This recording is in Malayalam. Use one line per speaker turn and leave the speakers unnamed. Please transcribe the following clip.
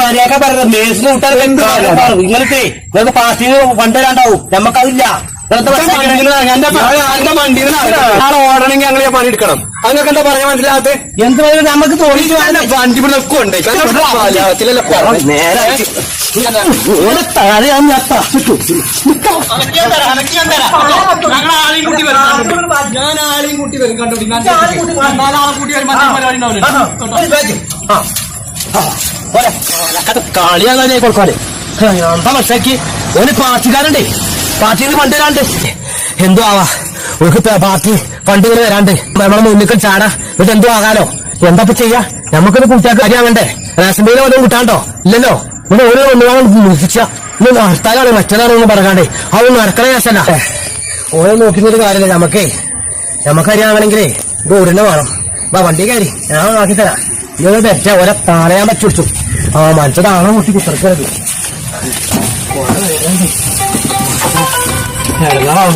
മര്യാദ പറഞ്ഞത് മേസിന് വിട്ടാൽ ഇങ്ങനത്തെ നിങ്ങൾക്ക് പാർട്ടിന് കൊണ്ടുവരാണ്ടാവും നമ്മക്കതില്ല
നാളെ ഓടണമെങ്കിൽ ഞങ്ങൾ ഞാൻ പണിയെടുക്കണം അങ്ങനൊക്കെ എന്താ പറയാൻ മനസ്സിലാകത്തെ
എന്ത് പറയുക നമുക്ക് തോന്നി
വണ്ടി ഒക്കെ ഉണ്ട് നേരെ പറഞ്ഞത്.
നേരെ താഴെ ഞാൻ ഞെട്ടാ.
ഞാൻ ആളെയും കൂട്ടി വരും കണ്ടോടി നാലാളെ കൂട്ടി വരുമ്പോൾ പരിപാടി ഉണ്ടാവില്ല
കളിയാകാതെ കൊടുക്കാതെ എന്താ മനസ്സിലാക്കി ഒരു പാർട്ടിക്കാരുണ്ടേ പാർട്ടിയിൽ പണ്ട് വരാണ്ട് എന്തോ ആവാ ഒരു പാർട്ടി ഫണ്ടുകൾ വരാണ്ട് നമ്മളെ മുന്നിൽ ചാടാ എന്നിട്ട് എന്തോ ആകാലോ എന്താ ചെയ്യാ നമുക്കൊരു കുട്ടിയാൾക്ക് കാര്യമാകണ്ടേ റേഷൻ ബില്ല് ഒന്നും കിട്ടാണ്ടോ ഇല്ലല്ലോ ഇവിടെ ഓരോ ഒന്നുകാണ് മുഷിച്ച ഇന്ന് ഹർത്താലാണ് മറ്റേതാണെന്ന് പറയാണ്ടേ അതൊന്നും നടക്കണ കേസല്ല. ഓരോ നോക്കുന്നൊരു കാര്യമില്ല. നമുക്കേ നമുക്കറിയാമെങ്കിലേ ഗോറിനെ വേണം. വാ വണ്ടി കയറി. ഞാൻ ആക്കി തരാം. ഇങ്ങനെ തെറ്റ. ഓരോ താളയാൻ പറ്റുടിച്ചു ആ മനസ്സിലാണോ കുട്ടി കുത്തിറക്കരുത് ഇറങ്ങാം